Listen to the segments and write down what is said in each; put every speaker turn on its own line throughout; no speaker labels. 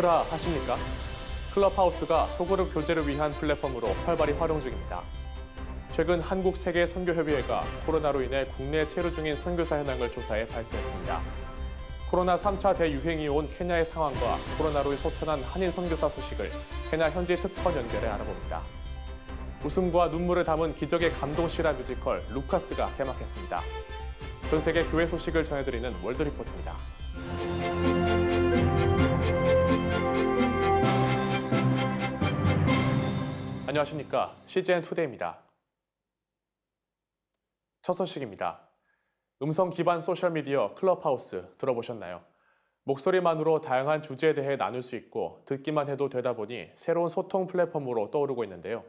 크라 하십니까? 클럽하우스가 소그룹 교제를 위한 플랫폼으로 활발히 활용 중입니다. 최근 한국 세계 선교협의회가 코로나로 인해 국내 체류 중인 선교사 현황을 조사해 발표했습니다. 코로나 3차 대유행이 온 케냐의 상황과 코로나로 소천한 한인 선교사 소식을 케냐 현지 특파 연결해 알아봅니다. 웃음과 눈물을 담은 기적의 감동 실화 뮤지컬 루카스가 개막했습니다. 전 세계 교회 소식을 전해드리는 월드 리포트입니다. 안녕하십니까. CGN 투데이입니다. 첫 소식입니다. 음성 기반 소셜미디어 클럽하우스 들어보셨나요? 목소리만으로 다양한 주제에 대해 나눌 수 있고 듣기만 해도 되다 보니 새로운 소통 플랫폼으로 떠오르고 있는데요.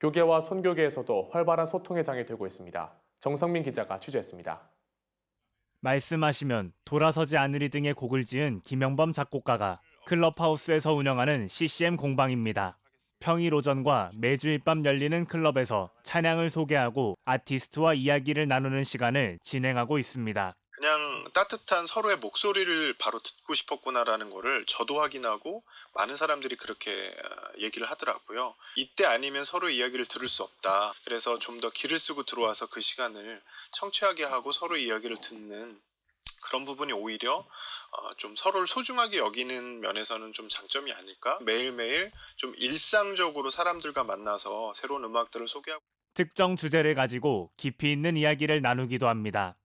교계와 선교계에서도 활발한 소통의 장이 되고 있습니다. 정성민 기자가 취재했습니다.
말씀하시면 돌아서지 않으리 등의 곡을 지은 김영범 작곡가가 클럽하우스에서 운영하는 CCM 공방입니다. 평일 오전과 매주일 밤 열리는 클럽에서 찬양을 소개하고 아티스트와 이야기를 나누는 시간을 진행하고 있습니다.
그냥 따뜻한 서로의 목소리를 바로 듣고 싶었구나라는 거를 저도 확인하고 많은 사람들이 그렇게 어, 얘기를 하더라고요. 이때 아니면 서로 이야기를 들을 수 없다. 그래서 좀더 기를 쓰고 들어와서 그 시간을 청취하게 하고 서로 이야기를 듣는 그런 부분이 오히려 어, 좀 서로를 소중하게 여기는 면에서는 좀 장점이 아닐까? 매일매일 좀 일상적으로 사람들과 만나서 새로운 음악들을 소개하고
특정 주제를 가지고 깊이 있는 이야기를 나누기도 합니다.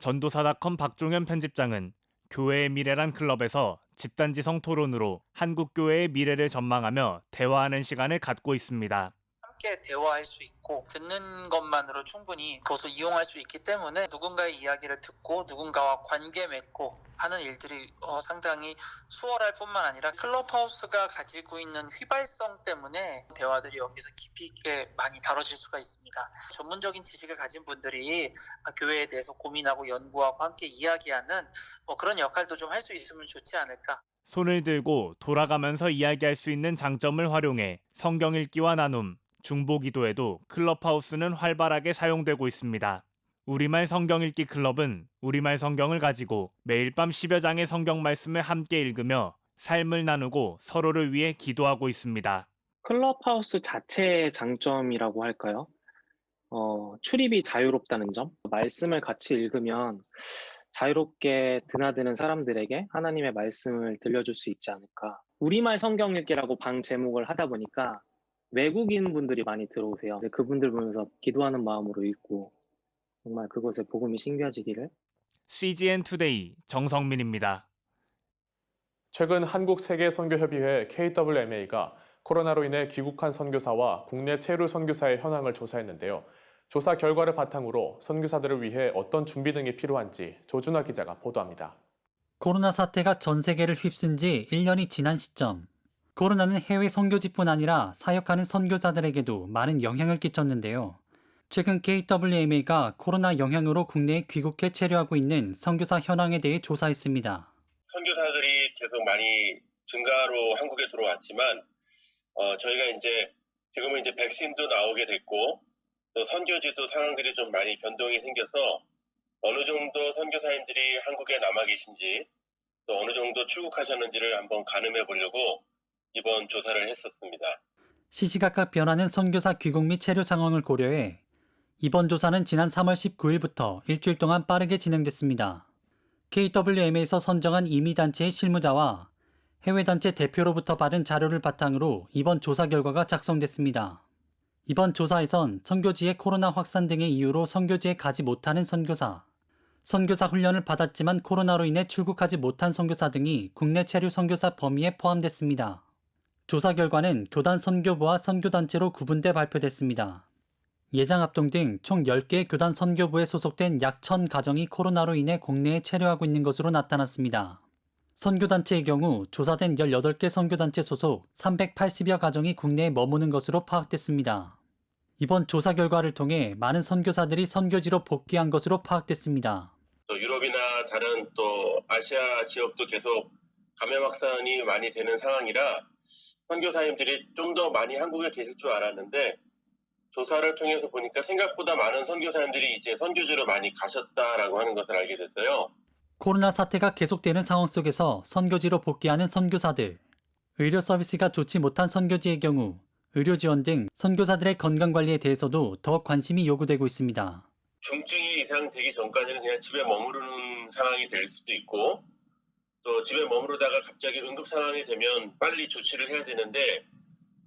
전도사닷컴 박종현 편집장은 교회의 미래란 클럽에서 집단지성 토론으로 한국 교회의 미래를 전망하며 대화하는 시간을 갖고 있습니다.
함께 대화할 수 있고 듣는 것만으로 충분히 그것을 이용할 수 있기 때문에 누군가의 이야기를 듣고 누군가와 관계 맺고 하는 일들이 어, 상당히 수월할 뿐만 아니라 클럽하우스가 가지고 있는 휘발성 때문에 대화들이 여기서 깊이 있게 많이 다뤄질 수가 있습니다. 전문적인 지식을 가진 분들이 아, 교회에 대해서 고민하고 연구하고 함께 이야기하는 뭐 그런 역할도 좀 할 수 있으면 좋지 않을까.
손을 들고 돌아가면서 이야기할 수 있는 장점을 활용해 성경 읽기와 나눔, 중보 기도에도 클럽하우스는 활발하게 사용되고 있습니다. 우리말 성경 읽기 클럽은 우리말 성경을 가지고 매일 밤 10여 장의 성경 말씀을 함께 읽으며 삶을 나누고 서로를 위해 기도하고 있습니다.
클럽하우스 자체의 장점이라고 할까요? 어, 출입이 자유롭다는 점. 말씀을 같이 읽으면 자유롭게 드나드는 사람들에게 하나님의 말씀을 들려줄 수 있지 않을까. 우리말 성경 읽기라고 방 제목을 하다 보니까 외국인 분들이 많이 들어오세요. 그분들 보면서 기도하는 마음으로 읽고 정말 그곳에 복음이 신겨지기를
CGN 투데이 정성민입니다.
최근 한국 세계 선교협의회 KWMA가 코로나로 인해 귀국한 선교사와 국내 체류 선교사의 현황을 조사했는데요. 조사 결과를 바탕으로 선교사들을 위해 어떤 준비 등이 필요한지 조준하 기자가 보도합니다.
코로나 사태가 전 세계를 휩쓴 지 1년이 지난 시점. 코로나는 해외 선교지뿐 아니라 사역하는 선교사들에게도 많은 영향을 끼쳤는데요. 최근 KWMA가 코로나 영향으로 국내에 귀국해 체류하고 있는 선교사 현황에 대해 조사했습니다.
선교사들이 계속 많이 증가로 한국에 들어왔지만 어, 저희가 이제 지금은 이제 백신도 나오게 됐고 또 선교지도 상황들이 좀 많이 변동이 생겨서 어느 정도 선교사님들이 한국에 남아 계신지 또 어느 정도 출국하셨는지를 한번 가늠해 보려고 이번 조사를 했었습니다.
시시각각 변하는 선교사 귀국 및 체류 상황을 고려해 이번 조사는 지난 3월 19일부터 일주일 동안 빠르게 진행됐습니다. KWM에서 선정한 임의단체의 실무자와 해외단체 대표로부터 받은 자료를 바탕으로 이번 조사 결과가 작성됐습니다. 이번 조사에선 선교지의 코로나 확산 등의 이유로 선교지에 가지 못하는 선교사, 선교사 훈련을 받았지만 코로나로 인해 출국하지 못한 선교사 등이 국내 체류 선교사 범위에 포함됐습니다. 조사 결과는 교단 선교부와 선교단체로 구분돼 발표됐습니다. 예장 합동 등 총 10개의 교단 선교부에 소속된 약 1000가정이 코로나로 인해 국내에 체류하고 있는 것으로 나타났습니다. 선교단체의 경우 조사된 18개 선교단체 소속 380여 가정이 국내에 머무는 것으로 파악됐습니다. 이번 조사 결과를 통해 많은 선교사들이 선교지로 복귀한 것으로 파악됐습니다.
또 유럽이나 다른 또 아시아 지역도 계속 감염 확산이 많이 되는 상황이라 선교사님들이 좀 더 많이 한국에 계실 줄 알았는데 조사를 통해서 보니까 생각보다 많은 선교사님들이 이제 선교지로 많이 가셨다라고 하는 것을 알게 됐어요.
코로나 사태가 계속되는 상황 속에서 선교지로 복귀하는 선교사들. 의료 서비스가 좋지 못한 선교지의 경우 의료 지원 등 선교사들의 건강 관리에 대해서도 더 관심이 요구되고 있습니다.
중증이 이상 되기 전까지는 그냥 집에 머무르는 상황이 될 수도 있고 또 집에 머무르다가 갑자기 응급 상황이 되면 빨리 조치를 해야 되는데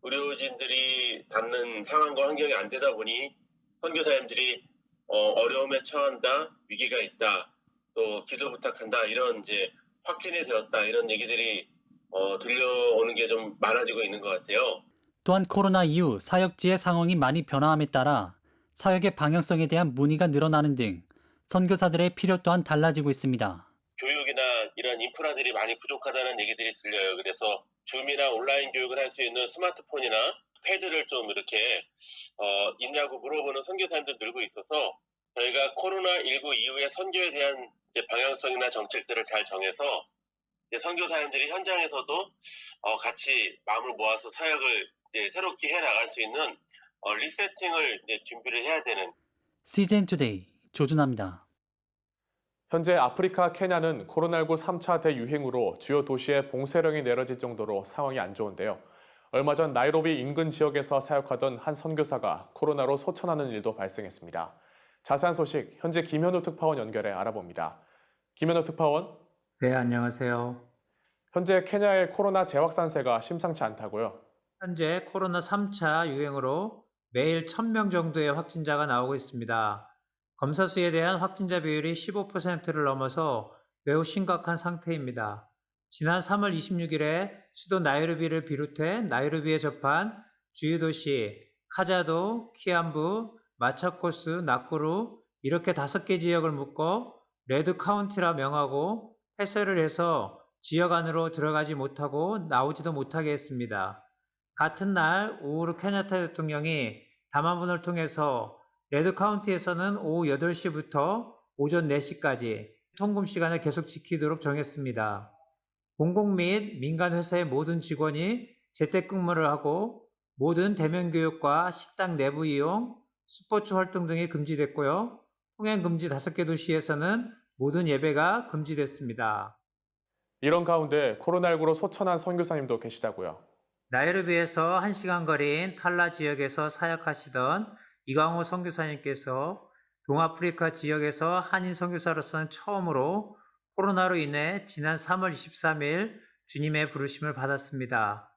의료진들이 닿는 상황과 환경이 안 되다 보니 선교사님들이 어, 려움에 처한다, 위기가 있다, 또 기도 부탁한다 이런 이제 확진이 되었다 이런 얘기들이 어, 들려오는 게 좀 많아지고 있는 것 같아요.
또한 코로나 이후 사역지의 상황이 많이 변화함에 따라 사역의 방향성에 대한 문의가 늘어나는 등 선교사들의 필요 또한 달라지고 있습니다.
이런 인프라들이 많이 부족하다는 얘기들이 들려요. 그래서 줌이나 온라인 교육을 할 수 있는 스마트폰이나 패드를 좀 이렇게 어, 있냐고 물어보는 선교사님들 늘고 있어서 저희가 코로나19 이후에 선교에 대한 방향성이나 정책들을 잘 정해서 선교사님들이 현장에서도 어, 같이 마음을 모아서 사역을 새롭게 해 나갈 수 있는 어, 리세팅을 준비를 해야 되는
CGN 투데이 조준합니다.
현재 아프리카 케냐는 코로나19 3차 대유행으로 주요 도시에 봉쇄령이 내려질 정도로 상황이 안 좋은데요. 얼마 전 나이로비 인근 지역에서 사역하던 한 선교사가 코로나로 소천하는 일도 발생했습니다. 자세한 소식 현재 김현우 특파원 연결해 알아봅니다. 김현우 특파원,
네, 안녕하세요.
현재 케냐의 코로나 재확산세가 심상치 않다고요?
현재 코로나 3차 유행으로 매일 1000명 정도의 확진자가 나오고 있습니다. 검사 수에 대한 확진자 비율이 15%를 넘어서 매우 심각한 상태입니다. 지난 3월 26일에 수도 나이로비를 비롯해 나이로비에 접한 주요 도시 카자도, 키암부, 마차코스, 나쿠루 이렇게 다섯 개 지역을 묶어 레드 카운티라 명하고 폐쇄를 해서 지역 안으로 들어가지 못하고 나오지도 못하게 했습니다. 같은 날 우후루 케냐타 대통령이 담화문을 통해서 레드 카운티에서는 오후 8시부터 오전 4시까지 통금 시간을 계속 지키도록 정했습니다. 공공 및 민간 회사의 모든 직원이 재택근무를 하고 모든 대면 교육과 식당 내부 이용, 스포츠 활동 등이 금지됐고요. 통행 금지 5개 도시에서는 모든 예배가 금지됐습니다.
이런 가운데 코로나19로 소천한 선교사님도 계시다고요.
나이로비에서 1시간 거리인 탈라 지역에서 사역하시던 이광호 선교사님께서 동아프리카 지역에서 한인 선교사로서는 처음으로 코로나로 인해 지난 3월 23일 주님의 부르심을 받았습니다.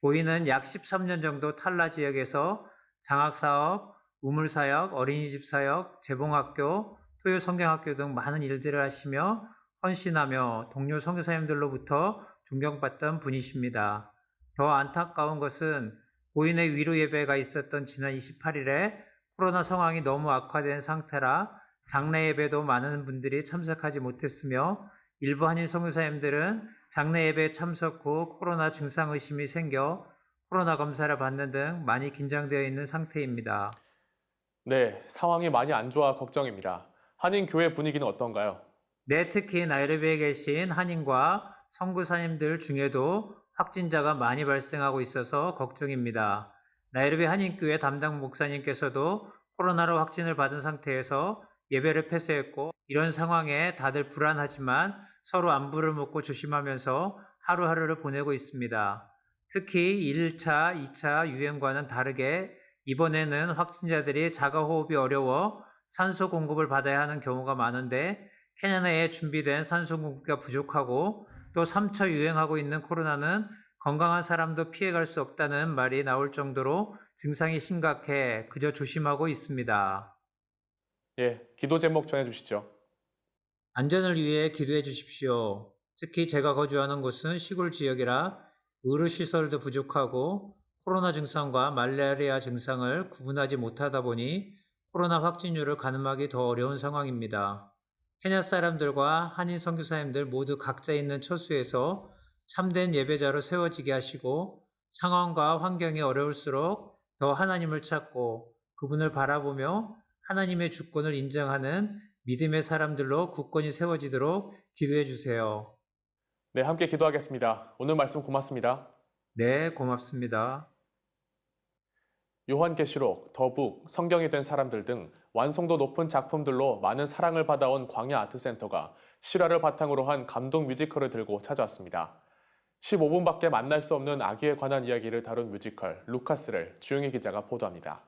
고인은 약 13년 정도 탈라 지역에서 장학사업, 우물사역, 어린이집 사역, 재봉학교, 토요 성경학교 등 많은 일들을 하시며 헌신하며 동료 선교사님들로부터 존경받던 분이십니다. 더 안타까운 것은 고인의 위로 예배가 있었던 지난 28일에 코로나 상황이 너무 악화된 상태라 장례 예배도 많은 분들이 참석하지 못했으며 일부 한인 선교사님들은 장례 예배에 참석 후 코로나 증상 의심이 생겨 코로나 검사를 받는 등 많이 긴장되어 있는 상태입니다.
네, 상황이 많이 안 좋아 걱정입니다. 한인 교회 분위기는 어떤가요?
네, 특히 나이로비에 계신 한인과 선교사님들 중에도 확진자가 많이 발생하고 있어서 걱정입니다. 나이로비 한인교회 담당 목사님께서도 코로나로 확진을 받은 상태에서 예배를 폐쇄했고 이런 상황에 다들 불안하지만 서로 안부를 묻고 조심하면서 하루하루를 보내고 있습니다. 특히 1차, 2차 유행과는 다르게 이번에는 확진자들이 자가 호흡이 어려워 산소 공급을 받아야 하는 경우가 많은데 내에 준비된 산소 공급가 부족하고 또 3차 유행하고 있는 코로나는 건강한 사람도 피해갈 수 없다는 말이 나올 정도로 증상이 심각해 그저 조심하고 있습니다.
예, 기도 제목 전해 주시죠.
안전을 위해 기도해 주십시오. 특히 제가 거주하는 곳은 시골 지역이라 의료 시설도 부족하고 코로나 증상과 말라리아 증상을 구분하지 못하다 보니 코로나 확진율을 가늠하기 더 어려운 상황입니다. 케냐 사람들과 한인 선교사님들 모두 각자 있는 처수에서 참된 예배자로 세워지게 하시고 상황과 환경이 어려울수록 더 하나님을 찾고 그분을 바라보며 하나님의 주권을 인정하는 믿음의 사람들로 굳건히 세워지도록 기도해 주세요.
네, 함께 기도하겠습니다. 오늘 말씀 고맙습니다.
네, 고맙습니다.
요한계시록, 더북, 성경이 된 사람들 등 완성도 높은 작품들로 많은 사랑을 받아온 광야 아트센터가 실화를 바탕으로 한 감동 뮤지컬을 들고 찾아왔습니다. 15분밖에 만날 수 없는 아기에 관한 이야기를 다룬 뮤지컬 루카스를 주영희 기자가 보도합니다.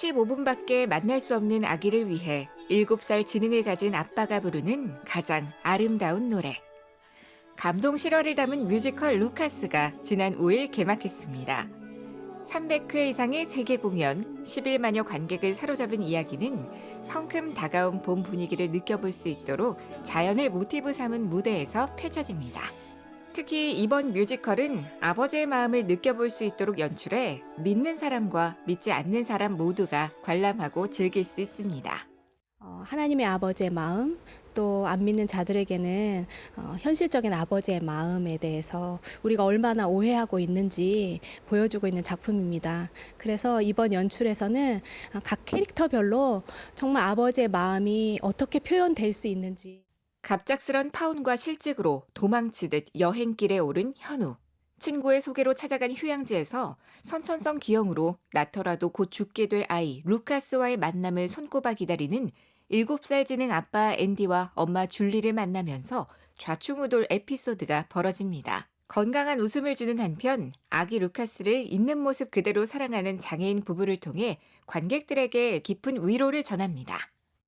15분밖에 만날 수 없는 아기를 위해 7살 지능을 가진 아빠가 부르는 가장 아름다운 노래. 감동 실화를 담은 뮤지컬 루카스가 지난 5일 개막했습니다. 300회 이상의 세계 공연, 11만여 관객을 사로잡은 이야기는 성큼 다가온 봄 분위기를 느껴볼 수 있도록 자연을 모티브 삼은 무대에서 펼쳐집니다. 특히 이번 뮤지컬은 아버지의 마음을 느껴볼 수 있도록 연출해 믿는 사람과 믿지 않는 사람 모두가 관람하고 즐길 수 있습니다.
어, 하나님의 아버지의 마음, 또 안 믿는 자들에게는 어, 현실적인 아버지의 마음에 대해서 우리가 얼마나 오해하고 있는지 보여주고 있는 작품입니다. 그래서 이번 연출에서는 어, 각 캐릭터별로 정말 아버지의 마음이 어떻게 표현될 수 있는지
갑작스런 파혼과 실직으로 도망치듯 여행길에 오른 현우. 친구의 소개로 찾아간 휴양지에서 선천성 기형으로 낳더라도 곧 죽게 될 아이 루카스와의 만남을 손꼽아 기다리는 7살 지능 아빠 앤디와 엄마 줄리를 만나면서 좌충우돌 에피소드가 벌어집니다. 건강한 웃음을 주는 한편 아기 루카스를 있는 모습 그대로 사랑하는 장애인 부부를 통해 관객들에게 깊은 위로를 전합니다.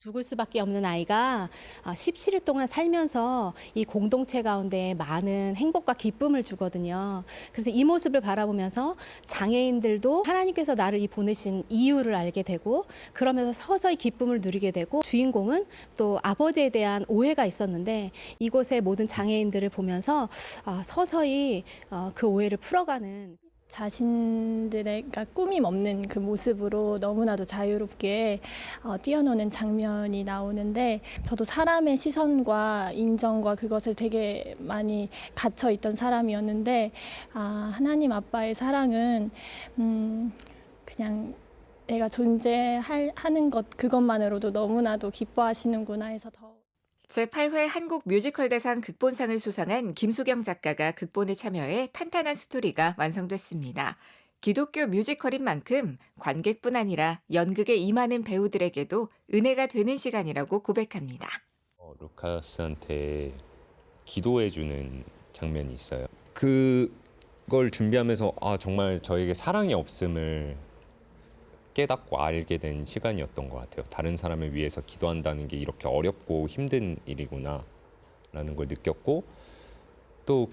죽을 수밖에 없는 아이가 17일 동안 살면서 이 공동체 가운데 많은 행복과 기쁨을 주거든요. 그래서 이 모습을 바라보면서 장애인들도 하나님께서 나를 이 보내신 이유를 알게 되고 그러면서 서서히 기쁨을 누리게 되고 주인공은 또 아버지에 대한 오해가 있었는데 이곳의 모든 장애인들을 보면서 아, 서서히 어, 그 오해를 풀어가는
자신들의 그러니까 꾸밈 없는 그 모습으로 너무나도 자유롭게 어, 뛰어노는 장면이 나오는데 저도 사람의 시선과 인정과 그것을 되게 많이 갇혀 있던 사람이었는데 아, 하나님 아빠의 사랑은 음, 그냥 내가 존재하는 것 그것만으로도 너무나도 기뻐하시는구나 해서 더
제8회 한국 뮤지컬 대상 극본상을 수상한 김수경 작가가 극본에 참여해 탄탄한 스토리가 완성됐습니다. 기독교 뮤지컬인 만큼 관객뿐 아니라 연극에 임하는 배우들에게도 은혜가 되는 시간이라고 고백합니다.
어, 루카스한테 기도해주는 장면이 있어요. 그걸 준비하면서 아 정말 저에게 사랑이 없음을 깨닫고 알게 된 시간이었던 것 같아요. 다른 사람을 위해서 기도한다는 게 이렇게 어렵고 힘든 일이구나라는 걸 느꼈고 또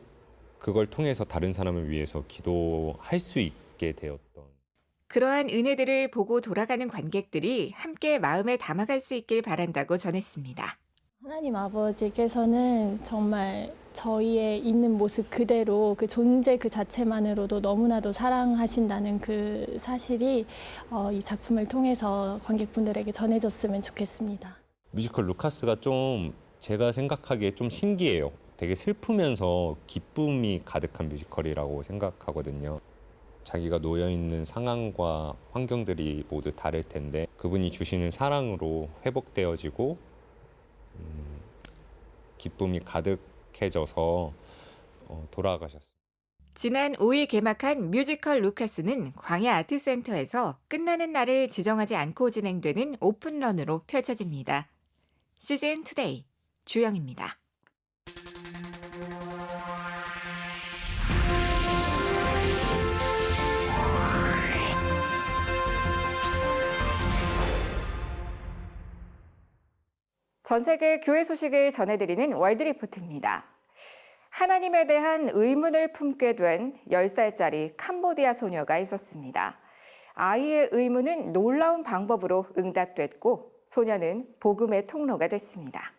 그걸 통해서 다른 사람을 위해서 기도할 수 있게 되었던
그러한 은혜들을 보고 돌아가는 관객들이 함께 마음에 담아갈 수 있길 바란다고 전했습니다.
하나님 아버지께서는 정말 저희의 있는 모습 그대로 그 존재 그 자체만으로도 너무나도 사랑하신다는 그 사실이 어, 이 작품을 통해서 관객분들에게 전해졌으면 좋겠습니다.
뮤지컬 루카스가 좀 제가 생각하기에 좀 신기해요. 되게 슬프면서 기쁨이 가득한 뮤지컬이라고 생각하거든요. 자기가 놓여 있는 상황과 환경들이 모두 다를 텐데 그분이 주시는 사랑으로 회복되어지고 음, 기쁨이 가득 해져서 어, 돌아가셨습니다.
지난 5일 개막한 뮤지컬 루카스는 광야 아트센터에서 끝나는 날을 지정하지 않고 진행되는 오픈런으로 펼쳐집니다. 시즌 투데이 주영입니다. 전 세계 교회 소식을 전해드리는 월드 리포트입니다. 하나님에 대한 의문을 품게 된 10살짜리 캄보디아 소녀가 있었습니다. 아이의 의문은 놀라운 방법으로 응답됐고 소녀는 복음의 통로가 됐습니다.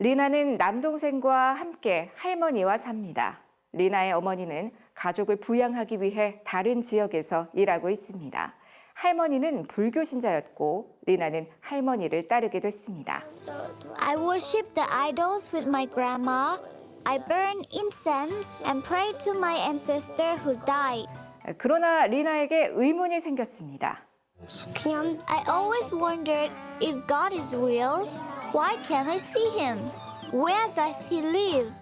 리나는 남동생과 함께 할머니와 삽니다. 리나의 어머니는 가족을 부양하기 위해 다른 지역에서 일하고 있습니다. 할머니는 불교 신자였고 리나는 할머니를 따르게 됐습니다.
I worship the idols with my grandma. I burn incense and pray to my ancestor who died.
그러나 리나에게 의문이 생겼습니다.
I always wondered if God is real, why can't I see him? Where does he live?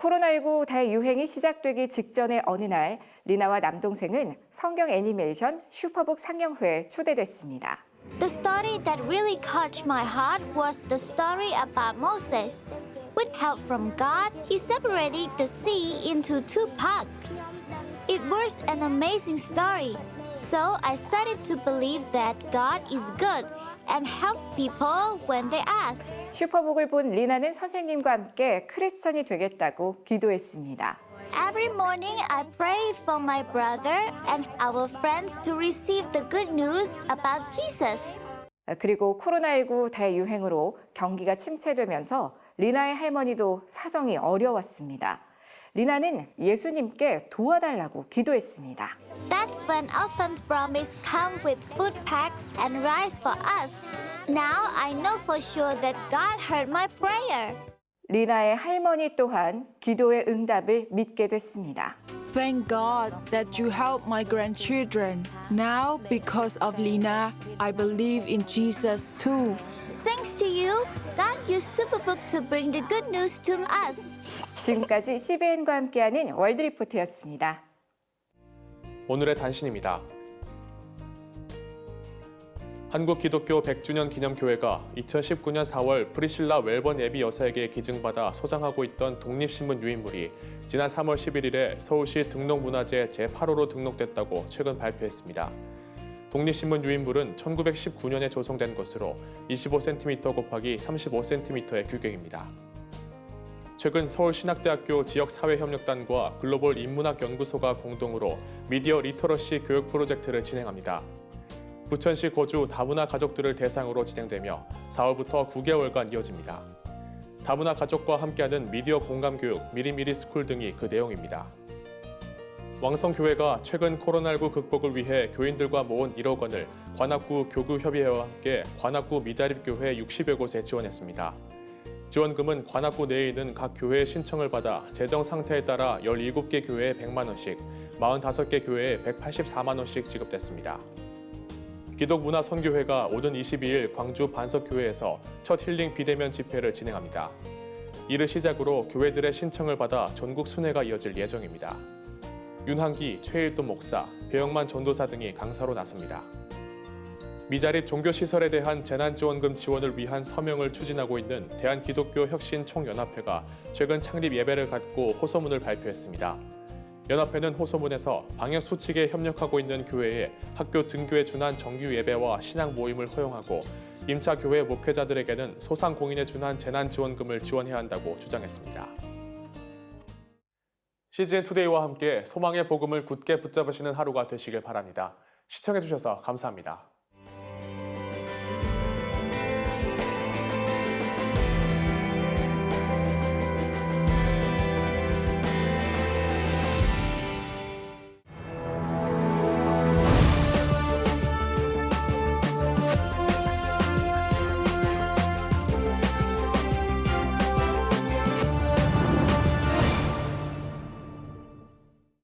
코로나19 대유행이 시작되기 직전의 어느 날 리나와 남동생은 성경 애니메이션 슈퍼북 상영회에 초대됐습니다.
The story that really caught my heart was the story about Moses. With help from God, he separated the sea into two parts. It was an amazing story. So I started to believe that God is good and helps people when they ask.
슈퍼북을 본 리나는 선생님과 함께 크리스천이 되겠다고 기도했습니다.
Every morning, I pray for my brother and our friends to receive the good news about Jesus.
그리고 코로나19 대유행으로 경기가 침체되면서 리나의 할머니도 사정이 어려웠습니다. 리나는 예수님께 도와달라고 기도했습니다.
That's when orphans promise come with food packs and rice for us. Now I know for sure that God heard my prayer.
리나의 할머니 또한 기도의 응답을 믿게 됐습니다.
Thank God that you help my grandchildren. Now, because of Lina, I believe in Jesus too.
Thanks to you, God used Superbook to bring the good news to us.
지금까지 CBN과 함께하는 월드 리포트였습니다.
오늘의 단신입니다. 한국 기독교 100주년 기념교회가 2019년 4월 프리실라 웰번 예비 여사에게 기증받아 소장하고 있던 독립신문 유인물이 지난 3월 11일에 서울시 등록문화재 제8호로 등록됐다고 최근 발표했습니다. 독립신문 유인물은 1919년에 조성된 것으로 25cm 곱하기 35cm의 규격입니다. 최근 서울신학대학교 지역사회협력단과 글로벌 인문학연구소가 공동으로 미디어 리터러시 교육 프로젝트를 진행합니다. 부천시 거주 다문화 가족들을 대상으로 진행되며 4월부터 9개월간 이어집니다. 다문화 가족과 함께하는 미디어 공감 교육 미리미리 스쿨 등이 그 내용입니다. 왕성교회가 최근 코로나19 극복을 위해 교인들과 모은 1억 원을 관악구 교구협의회와 함께 관악구 미자립교회 60여 곳에 지원했습니다. 지원금은 관악구 내에 있는 각 교회의 신청을 받아 재정 상태에 따라 17개 교회에 100만 원씩, 45개 교회에 184만 원씩 지급됐습니다. 기독문화선교회가 오는 22일 광주 반석교회에서 첫 힐링 비대면 집회를 진행합니다. 이를 시작으로 교회들의 신청을 받아 전국 순회가 이어질 예정입니다. 윤한기, 최일도 목사, 배영만 전도사 등이 강사로 나섭니다. 미자립 종교시설에 대한 재난지원금 지원을 위한 서명을 추진하고 있는 대한기독교혁신총연합회가 최근 창립 예배를 갖고 호소문을 발표했습니다. 연합회는 호소문에서 방역 수칙에 협력하고 있는 교회에 학교 등교에 준한 정규 예배와 신앙 모임을 허용하고 임차 교회 목회자들에게는 소상공인에 준한 재난지원금을 지원해야 한다고 주장했습니다. CGN 투데이와 함께 소망의 복음을 굳게 붙잡으시는 하루가 되시길 바랍니다. 시청해주셔서 감사합니다.